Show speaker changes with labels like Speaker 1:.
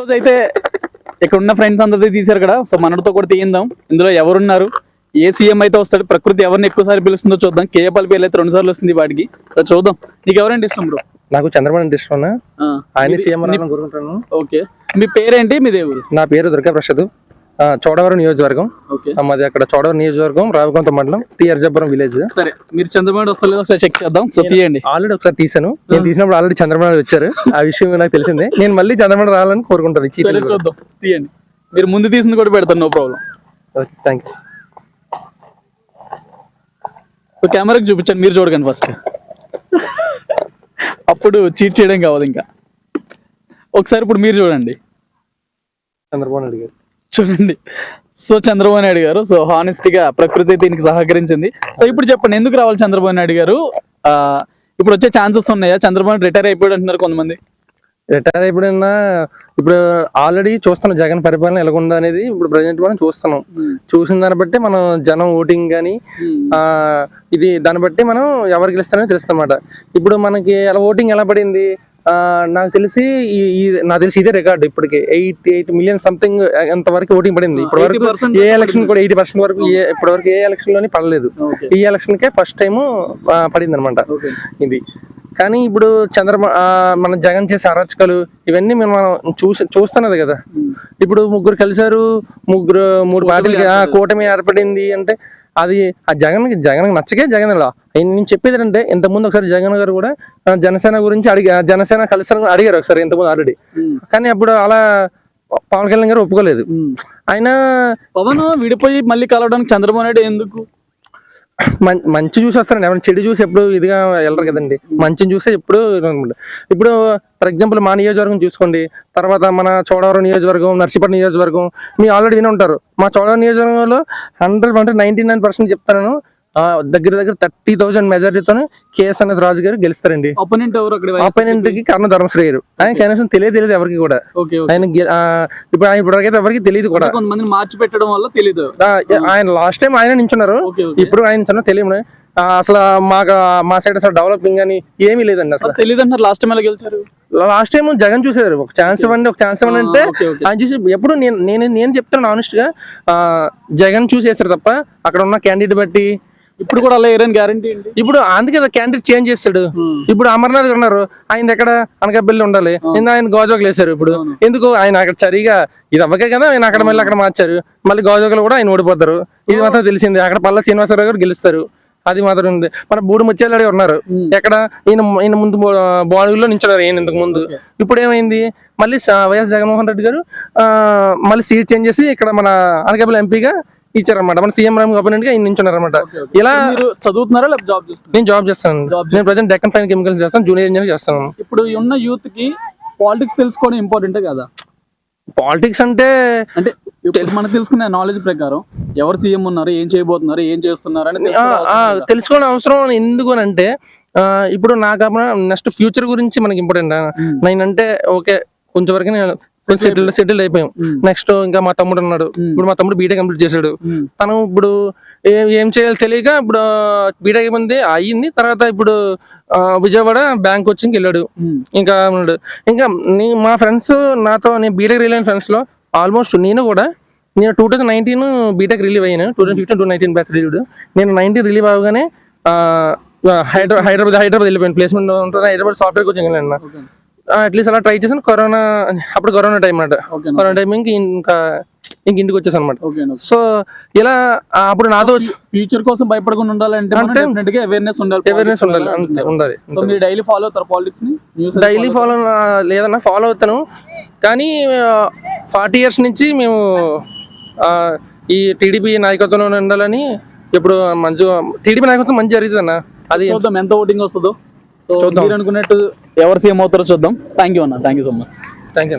Speaker 1: రోజు అయితే ఇక్కడ ఉన్న ఫ్రెండ్స్ అందరితో తీశారు కదా. సో మనతో కూడా తీయిందాం. ఇందులో ఎవరున్నారు? ఏ సీఎం అయితే వస్తాడు? ప్రకృతి ఎవరిని ఎక్కువ సార్లు పిలుస్తుందో చూద్దాం. కేఏపల్లి పేర్లు అయితే రెండు సార్లు వస్తుంది వాటికి సో చూద్దాం. నీకు ఎవరంటే ఇష్టం బ్రో?
Speaker 2: నాకు చంద్రబాబు అంటే ఇష్టం. ఆయన సీఎం
Speaker 1: ఓకే. మీ పేరేంటి? మీ దేవుడు.
Speaker 2: నా పేరు దుర్గా ప్రసాద్ చోడవరం నియోజకవర్గం. మాది అక్కడ చోడవరం నియోజకవర్గం రావికొంత మండలం టి అర్జాపురం విలేజ్.
Speaker 1: సరే మీరు చంద్రబాబు వస్తా లేదో ఒకసారి చెక్ చేద్దాం. సో తీయండి.
Speaker 2: ఆల్రెడీ ఒకసారి తీసాను నేను తీసినప్పుడు ఆల్రెడీ చంద్రబాబు వచ్చారు. ఆ విషయం నాకు తెలిసిందే. నేను మళ్ళీ చంద్రబాబు రావాలని కోరుకుంటాను
Speaker 1: చూద్దాం. తీయండి. మీరు ముందు తీసింది కూడా పెడతాను no problem
Speaker 2: thank you
Speaker 1: so కెమెరాకి చూపించండి మీరు చూడకండి ఫస్ట్ అప్పుడు చీట్ చేయడం కావాలి ఇంకా. ఒకసారి ఇప్పుడు మీరు చూడండి.
Speaker 2: చంద్రబాబు నాయుడు గారు.
Speaker 1: చూడండి. సో చంద్రబాబు నాయుడు గారు సో హానెస్ట్గా ప్రకృతి దీనికి సహకరించింది. సో ఇప్పుడు చెప్పండి ఎందుకు రావాలి చంద్రబాబు నాయుడు గారు? ఆ, ఇప్పుడు వచ్చే ఛాన్సెస్ ఉన్నాయా? చంద్రబాబు రిటైర్ అయిపోయాడు అంటున్నారు కొంతమంది.
Speaker 2: రిటైర్ అయిపోయినా ఇప్పుడు ఆల్రెడీ చూస్తున్నాం జగన్ పరిపాలన ఎలాగుందా అనేది ఇప్పుడు ప్రజెంట్ మనం చూస్తున్నాం. చూసిన దాన్ని బట్టి మనం జనం ఓటింగ్ కానీ ఆ ఇది దాన్ని బట్టి మనం ఎవరికి గెలుస్తారని తెలుస్తుందన్నమాట ఇప్పుడు మనకి ఎలా ఓటింగ్ ఎలా పడింది? నాకు తెలిసి నాకు తెలిసి ఇదే రికార్డ్ ఇప్పటికి. ఎయిట్ ఎయిట్ మిలియన్ సంథింగ్ ఎంత వరకు ఓటింగ్ పడింది. ఇప్పటి వరకు
Speaker 1: 80%
Speaker 2: ఏ ఎలక్షన్ కూడా ఎయిటీ పర్సెంట్ వరకు ఏ ఇప్పటి వరకు ఏ ఎలక్షన్లోని పడలేదు. ఈ ఎలక్షన్ కే ఫస్ట్ టైం పడింది అనమాట ఇది. కానీ ఇప్పుడు చంద్రబాబు మన జగన్ చేసే అరాచకాలు ఇవన్నీ మేము మనం చూసి చూస్తున్నది కదా. ఇప్పుడు ముగ్గురు కలిశారు ముగ్గురు మూడు పార్టీలకి ఆ, కూటమి ఏర్పడింది అంటే అది ఆ జగన్ జగన్ నచ్చకే జగన్ ఇలా. నేను చెప్పేది ఏంటంటే ఇంతకుముందు ఒకసారి జగన్ గారు కూడా జనసేన గురించి అడిగి జనసేన కలిసి అడిగారు ఒకసారి ఇంతకుముందు ఆల్రెడీ కానీ అప్పుడు అలా పవన్ కళ్యాణ్ గారు ఒప్పుకోలేదు. ఆయన
Speaker 1: పవన్ విడిపోయి మళ్ళీ కలవడానికి చంద్రబాబు నాయుడు ఎందుకు?
Speaker 2: మంచి చూసి వస్తారండి. ఎవరైనా చెడు చూసి ఎప్పుడు ఇదిగా వెళ్ళరు కదండి. మంచిని చూసే ఎప్పుడు ఇప్పుడు ఫర్ ఎగ్జాంపుల్ మా నియోజకవర్గం చూసుకోండి. తర్వాత మన చోడవరం నియోజకవర్గం నర్సీపట్నం నియోజకవర్గం మీరు ఆల్రెడీ విని ఉంటారు. మా చోడవరం నియోజకవర్గంలో హండ్రెడ్ అంటే నైన్టీ నైన్ పర్సెంట్ చెప్తాను దగ్గర దగ్గర థర్టీ థౌసండ్ మెజారిటీతో కేఎస్ఎన్ఎస్ రాజు గారు గెలుస్తారండి. అపోనెంట్కి కర్ణ ధర్మశ్రీ గారు ఆయన కనీసం తెలియదు తెలియదు ఎవరికి కూడా. ఆయన ఇప్పుడు ఆయన ఇప్పటికైతే ఎవరికి తెలియదు కూడా.
Speaker 1: కొంతమందిని మార్చి పెట్టడం వల్ల తెలీదు.
Speaker 2: ఆ, ఆయన లాస్ట్ టైం ఆయన నించున్నారు. ఇప్పుడు ఆయన తెలియదు అసలు మాకు మా సైడ్ అసలు డెవలపింగ్ అని ఏమీ లేదండి అసలు.
Speaker 1: తెలియదు లాస్ట్ టైం ఎలా గెలిచారు?
Speaker 2: లాస్ట్ టైం జగన్ చూసారు ఒక ఛాన్స్ ఇవ్వండి ఒక ఛాన్స్ ఇవ్వండి అంటే ఆయన చూసి ఎప్పుడు నేను నేను నేను చెప్తాను ఆనెస్ట్గా. జగన్ చూసేసారు తప్ప అక్కడ ఉన్న క్యాండిడేట్ బట్టి
Speaker 1: ఇప్పుడు కూడా అలా ఏరని గ్యారంటీ
Speaker 2: ఇప్పుడు అందుకే క్యాండిడేట్ చేంజ్ చేస్తాడు. ఇప్పుడు అమర్నాథ్ గారు ఉన్నారు. ఆయన ఎక్కడ? అనకాపల్లి ఉండాలి. ఎందుకు ఆయన గోజోగులు వేశారు ఇప్పుడు. ఎందుకు? ఆయన అక్కడ సరిగా ఇది అవ్వకే కదా ఆయన అక్కడ మళ్ళీ అక్కడ మార్చారు. మళ్ళీ గోజోగులు కూడా ఆయన ఓడిపోతారు. ఇది మాత్రం తెలిసింది. అక్కడ పల్ల శ్రీనివాసరావు గారు గెలుస్తారు. అది మాత్రం ఉంది. మన బూడి ముత్యాలు ఉన్నారు. ఎక్కడ? ఈయన ఈయన ముందు బాడీలో నించున్నారు ఈయన ఇంతకు ముందు. ఇప్పుడు ఏమైంది? మళ్ళీ వైఎస్ జగన్మోహన్ రెడ్డి గారు ఆ, మళ్ళీ సీట్ చేంజ్ చేసి ఇక్కడ మన అనకాపల్లి ఎంపీగా ఇచ్చారన్నమాట. మన సీఎం రామ్ గవర్నమెంట్గా ఈయన నించున్నారు అనమాట ఇలా
Speaker 1: మీరు చదువుతున్నారా లేకపోతే జాబ్ చేస్తున్నారా?
Speaker 2: నేను జాబ్ చేస్తాను. నేను ప్రజెంట్ డెక్కన్ ఫైన్ కెమికల్స్ చేస్తాను జూనియర్ ఇంజనీర్ చేస్తాను.
Speaker 1: ఇప్పుడు ఉన్న యూత్కి పాలిటిక్స్ తెలుసుకోవడం ఇంపార్టెంటే కదా?
Speaker 2: పాలిటిక్స్ అంటే
Speaker 1: అంటే మనకు తెలుసుకునే నాలెడ్జ్ ప్రకారం ఎవరు సీఎం ఉన్నారు ఏం చేయబోతున్నారు ఏం చేస్తున్నారు అని తెలుసుకోవడం అవసరం
Speaker 2: ఎందుకు అంటే ఇప్పుడు నాకు నెక్స్ట్ ఫ్యూచర్ గురించి మనకి ఇంపార్టెంట్. నేనంటే ఓకే కొంచెం వరకు నేను సెటిల్ సెటిల్ అయిపోయాం. నెక్స్ట్ ఇంకా మా తమ్ముడు ఉన్నాడు. ఇప్పుడు మా తమ్ముడు బీటెక్ కంప్లీట్ చేశాడు. తను ఇప్పుడు ఏం చేయాలో తెలియక ఇప్పుడు బీటెక్ అయిపోయింది అయ్యింది తర్వాత ఇప్పుడు విజయవాడ బ్యాంక్ కోచింగ్కి వెళ్ళాడు. ఇంకా ఉన్నాడు. ఇంకా మా ఫ్రెండ్స్ నాతో నేను బీటెక్ రిలీవ్ ఫ్రెండ్స్లో ఆల్మోస్ట్ నేను కూడా నేను two thousand nineteen BTech relieve అయ్యాను. Two thousand fifteen two nineteen batch relieved నేను నైన్టీన్ రిలీవ్ అవగానే హైదరాబాద్ హైదరాబాద్ హైదరాబాద్ వెళ్ళిపోయాను. ప్లేస్మెంట్ ఉంటుంది. హైదరాబాద్ సాఫ్ట్వేర్ కోచింగ్ వెళ్ళాను. అట్లీస్ట్ అలా ట్రై చేశాను. కరోనా అప్పుడు కరోనా టైం అన్నమాట.
Speaker 1: ఓకే
Speaker 2: కరోనా టైం ఇంక ఇంకా ఇంక ఇంటికి వచ్చేసాను అనమాట సో ఇలా అప్పుడు నాతో
Speaker 1: ఫ్యూచర్ కోసం భయపడకుండా ఉండాలంటే అవేర్నెస్ ఉండాలి
Speaker 2: అవేర్నెస్ ఉండాలి అంతే, ఉండాలి
Speaker 1: సో మీరు డైలీ ఫాలో అవుతారు పాలిటిక్స్ని?
Speaker 2: డైలీ ఫాలో లేదన్నా ఫాలో అవుతాను. కానీ ఫార్టీ ఇయర్స్ నుంచి మేము ఈ టీడీపీ నాయకత్వంలో ఉండాలని ఇప్పుడు మంచి టీడీపీ నాయకత్వం మంచి జరుగుతుంది అన్న అది
Speaker 1: ఎంత ఓటింగ్ వస్తుందో. సో మీరు అనుకున్నట్టు ఎవరు సీఎం అవుతారో చూద్దాం. థ్యాంక్ యూ అన్న. Thank you so much
Speaker 2: thank you